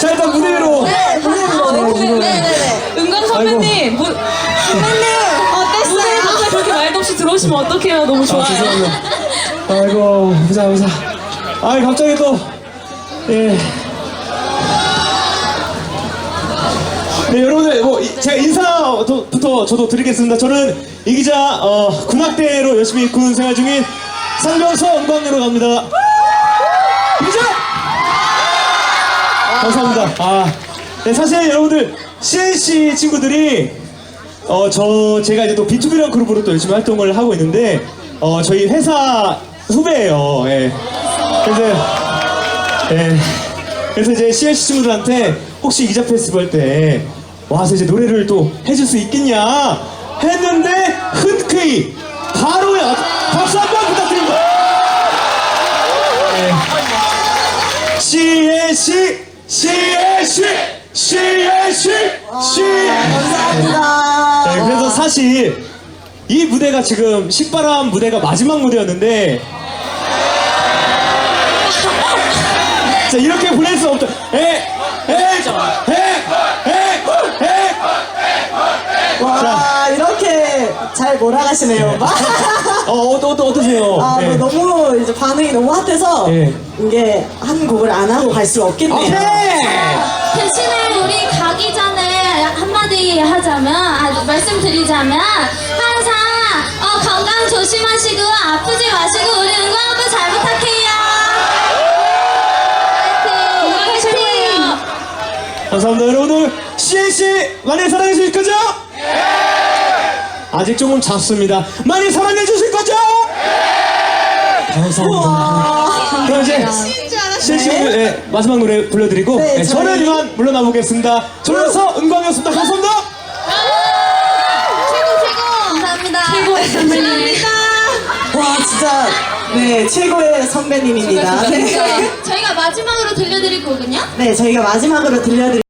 아, 자 일단 무대 위로. 네, 무대로. 네 네 네. 은광 선배님, 무, 선배님, 무대에 어땠어요? 갑자기 그렇게 말도 없이 들어오시면 어떡해요? 너무 아, 좋아요. 죄송합니다. 아이고, 보자, 보자. 아, 갑자기 또, 예. 네, 여러분들, 뭐, 이- 제가 인사부터 저도 드리겠습니다. 저는 이 기자, 어, 군악대로 열심히 군 생활 중인 상병서 은광으로 갑니다. 감사합니다. 아, 네, 사실 여러분들, CNC 친구들이 어, 저, 제가 이제 또 B2B라는 그룹으로 또 열심히 활동을 하고 있는데, 어, 저희 회사 후배예요. 예. 그래서, 예. 그래서 이제 CLC 친구들한테 혹시 이기자 페스티벌 때 와서 이제 노래를 또 해줄 수 있겠냐 했는데, 흔쾌히 바로 야, 박수 한 번 부탁드립니다. 예. CLC, 사실 이 무대가 지금 식바람 무대가 마지막 무대였는데 자 이렇게 보낼 수 없다. 에, 에, 에, 에, 에, 와, 이렇게 잘 몰아가시네요. 어, 어, 어, 어떠세요? 아, 네. 뭐 너무 이제 반응이 너무 핫해서 예. 이게 한 곡을 안 하고 갈 수 없겠네요. 오케이. 대신에 우리 가기 전에 한마디 하자면 아, 말씀드리자면 항상 어, 건강 조심하시고 아프지 마시고 우리 오빠 잘 부탁해요. 화이팅! 최고예요. 감사합니다. 여러분들 CNC 많이 사랑해 주실 거죠? 아직 조금 작습니다. 많이 사랑해 주실 거죠? 감사합니다. 그럼 이제 네, 마지막 노래 불러드리고 네, 네, 저희- 저는 이만 물러나 보겠습니다. 졸려서 은광이었습니다. 감사합니다. 최고 최고. 감사합니다. 최고의 선배님. 와, 진짜, 네, 최고의 선배님입니다. 네. 저희가 마지막으로 들려드릴 곡은요? 네, 저희가 마지막으로 들려드릴